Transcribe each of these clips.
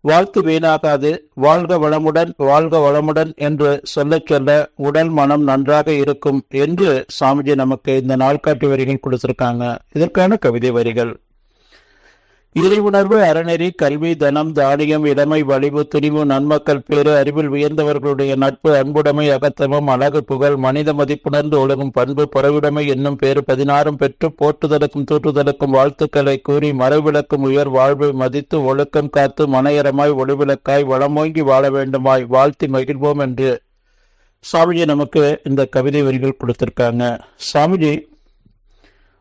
வாழ்த்து வீணாகாது. வாழ்க வளமுடன் வாழ்க வளமுடன் என்று சொல்லச் சொல்ல உடல் மனம் நன்றாக இருக்கும் என்று சாமிஜி நமக்கு இந்த நாள்காட்டி வரிகள் கொடுத்திருக்காங்க. இதற்கான கவிதை வரிகள். இறை உணர்வு அறநெறி கல்வி தனம் தானியம் இளமை வலிவு துணிவு நன்மக்கள் பேறு அறிவில் உயர்ந்தவர்களுடைய நட்பு அன்புடைமை அகத்தமம் அழகு புகழ் மனித மதிப்புணர்ந்து ஒழுகும் பண்பு புறவிடமை என்னும் பேறு பதினாறும் பெற்று போற்றுதலுக்கும் தூற்றுதலுக்கும் வாழ்த்துக்களை கூறி மறுவிளக்கும் உயர் வாழ்வை மதித்து ஒழுக்கம் காத்து மனையரமாய் ஒளிவிளக்காய் வளமோங்கி வாழ வேண்டுமாய் வாழ்த்தி மகிழ்வோம் என்று சாமிஜி நமக்கு இந்த கவிதை வரிகள் கொடுத்திருக்காங்க. சாமிஜி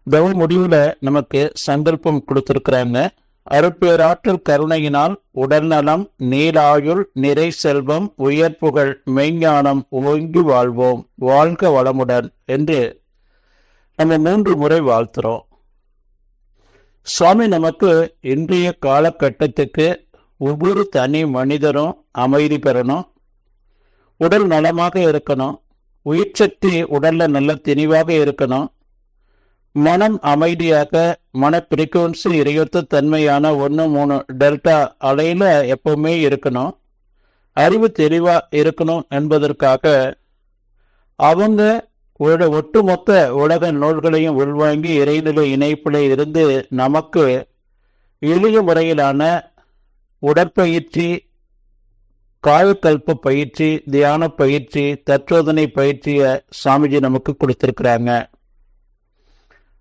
தவ முடிவுல நமக்கு சந்தர்ப்பம் கொடுத்திருக்கிறாங்க. அருட்பேராற்றல் கருணையினால் உடல்நலம் நீலாயுள் நிறை செல்வம் உயர் புகழ் மெய்ஞானம் ஓங்கி வாழ்வோம். வாழ்க வளமுடன் என்று நம்ம மூன்று முறை வாழ்த்துறோம். சுவாமி நமக்கு இன்றைய காலகட்டத்துக்கு ஒவ்வொரு தனி மனிதரும் அமைதி பெறணும். உடல் நலமாக இருக்கணும். உயிர் சக்தி உடல்ல நல்ல தெளிவாக இருக்கணும். மனம் அமைதியாக மன பிரிக்குவன்சி இறையொத்த தன்மையான ஒன்று மூணு டெல்டா அலையில் எப்பவுமே இருக்கணும். அறிவு தெளிவாக இருக்கணும் என்பதற்காக அவங்க ஒட்டுமொத்த உலக நூல்களையும் உள்வாங்கி இறைநிலை இணைப்பில் இருந்து நமக்கு எளிய முறையிலான உடற்பயிற்சி காயக்கல்ப பயிற்சி தியான பயிற்சி தற்சோதனை பயிற்சியை சாமிஜி நமக்கு கொடுத்திருக்கிறாங்க.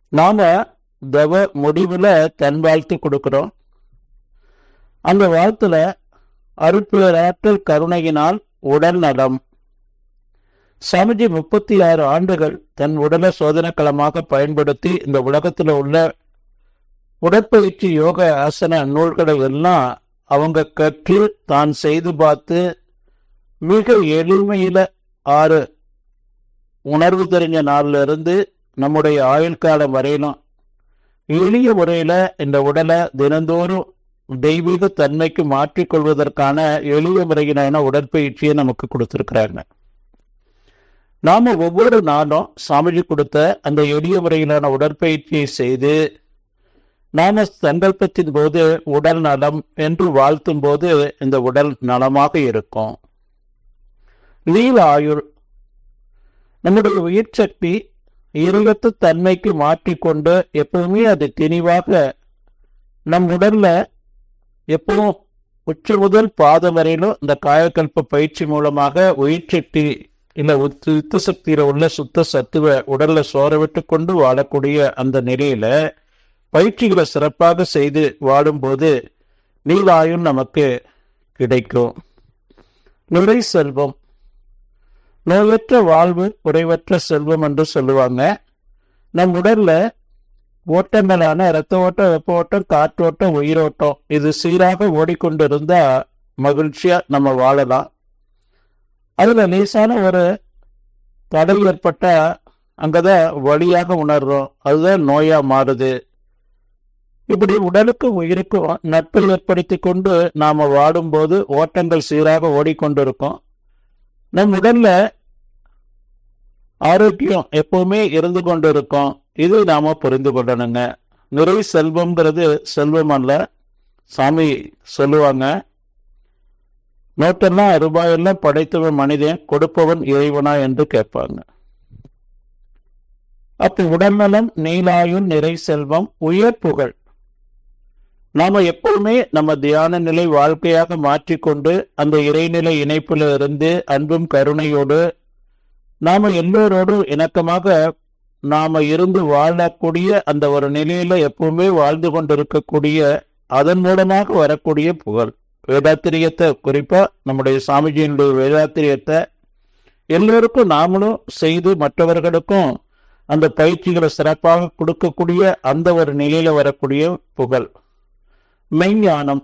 நாம தவ முடிவில் தன் வாழ்த்து கொடுக்கிறோம். அந்த வாழ்த்துல அருட்பேராற்றல் கருணையினால் உடல் நலம். சாமிஜி முப்பத்தி ஆறு ஆண்டுகள் தன் உடலை சோதனை களமாக பயன்படுத்தி இந்த உலகத்தில் உள்ள உடற்பயிற்சி யோக ஆசன நூல்களை எல்லாம் அவங்க கற்று தான் செய்து பார்த்து மிக எளிமையில ஆறு உணர்வு தெரிஞ்ச நாள்ல இருந்து நம்முடைய ஆயுள் காலம் வரையிலும் எளிய முறையில இந்த உடலை தினந்தோறும் தெய்வீக தன்மைக்கு மாற்றிக்கொள்வதற்கான எளிய முறையினான உடற்பயிற்சியை நமக்கு கொடுத்திருக்கிறாங்க நாம ஒவ்வொரு நாளும் சாமிஜி கொடுத்த அந்த எளிய முறையிலான உடற்பயிற்சியை செய்து நாம சங்கல்பத்தின் போது உடல் நலம் என்று வாழ்த்தும் போது இந்த உடல் நலமாக இருக்கும். நீல ஆயுள் நம்முடைய உயிர் சக்தி இருளத்து தன்மைக்கு மாற்றிக்கொண்டு எப்பவுமே அது தெளிவாக நம் உடல்ல எப்பவும் உச்ச முதல் பாதம் வரையிலும் இந்த காயக்கல்ப பயிற்சி மூலமாக உயிர் சக்தி உத்து யுத்த சக்தியில உள்ள சுத்த சத்துவ உடல்ல சோற விட்டு கொண்டு வாழக்கூடிய அந்த நிலையில பயிற்சிகளை சிறப்பாக செய்து வாழும்போது நீலாயும் நமக்கு கிடைக்கும். நிறை செல்வம் நோயற்ற வாழ்வு குறைவற்ற செல்வம் என்று சொல்லுவாங்க. நம் உடல்ல ஓட்டங்களான இரத்த ஓட்டம் வெப்ப ஓட்டம் காற்றோட்டம் உயிரோட்டம் இது சீராக ஓடிக்கொண்டிருந்தா மகிழ்ச்சியா நம்ம வாழலாம். அதுல லேசான ஒரு தடல் ஏற்பட்ட அங்கதான் வழியாக உணர்றோம். அதுதான் நோயா மாறுது. இப்படி உடலுக்கும் உயிருக்கும் நட்பு ஏற்படுத்தி கொண்டு நாம வாடும்போது ஓட்டங்கள் சீராக ஓடிக்கொண்டிருக்கும். நம் உடல்ல ஆரோக்கியம் எப்பவுமே இருந்து கொண்டு இருக்கும் இது நாம புரிந்து கொள்ளணுங்க. நிறை செல்வம்ங்கிறது செல்வம் அல்ல. சாமி சொல்லுவாங்க நோட்டெல்லாம் ரூபாயெல்லாம் படைத்தவன் மனிதன் கொடுப்பவன் இறைவனா? என்று கேட்பாங்க. அப்ப உடல்நலம் நீலாயும் நிறை செல்வம் உயர் புகழ். நாம எப்பவுமே நம்ம தியான நிலை வாழ்க்கையாக மாற்றிக்கொண்டு அந்த இறைநிலை இணைப்பில் இருந்து அன்பும் கருணையோடு நாம எல்லோரோடும் இணக்கமாக நாம இருந்து வாழக்கூடிய அந்த ஒரு நிலையில எப்பவுமே வாழ்ந்து கொண்டிருக்கக்கூடிய அதன் மூலமாக வரக்கூடிய புகழ். வேதாத்திரியத்தை குறிப்பா நம்முடைய சாமிஜியினுடைய வேதாத்திரியத்தை எல்லோருக்கும் நாமளும் செய்து மற்றவர்களுக்கும் அந்த பயிற்சிகளை சிறப்பாக கொடுக்கக்கூடிய அந்த ஒரு நிலையில வரக்கூடிய புகழ். மெய்ஞானம்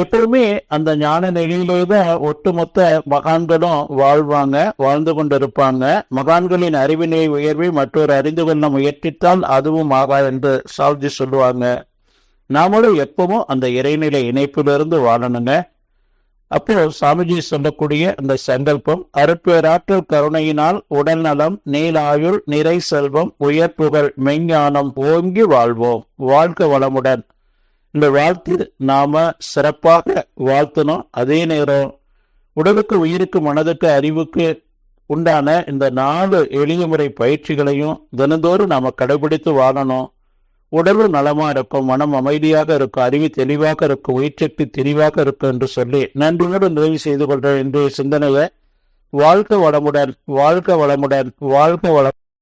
எப்பவுமே அந்த ஞான நிலையிலே தான் ஒட்டுமொத்த மகான்களும் வாழ்வாங்க வாழ்ந்து கொண்டிருப்பாங்க. மகான்களின் அறிவினை உயர்வை மற்றொரு அறிந்து கொள்ள முயற்சித்தால் அதுவும் ஆகா என்று சால்ஜி சொல்லுவாங்க. நாமளும் எப்பவும் அந்த இறைநிலை இணைப்பிலிருந்து வாழணுங்க. அப்போ சாமிஜி சொல்லக்கூடிய அந்த சங்கல்பம் அருட்பேராற்றல் கருணையினால் உடல்நலம் நீலாயுள் நிறை செல்வம் உயர் புகழ் மெஞ்ஞானம் ஓங்கி வாழ்வோம். வாழ்க வளமுடன். இந்த வாழ்த்து நாம சிறப்பாக வாழ்த்தணும். அதே நேரம் உடலுக்கு உயிருக்கு மனதுக்கு அறிவுக்கு உண்டான இந்த நாலு எளிய முறை பயிற்சிகளையும் தினந்தோறும் நாம கடைபிடித்து வாழணும். உடலும் நலமா இருக்கும் மனம் அமைதியாக இருக்கும் அறிவு தெளிவாக இருக்கும் உயிர்ச்சக்தி தெளிவாக இருக்கும் என்று சொல்லி நன்றியோடு நிறைவு செய்து கொள்ற இன்றைய சிந்தனையை வாழ்க வளமுடன் வாழ்க வளமுடன் வாழ்க வளம்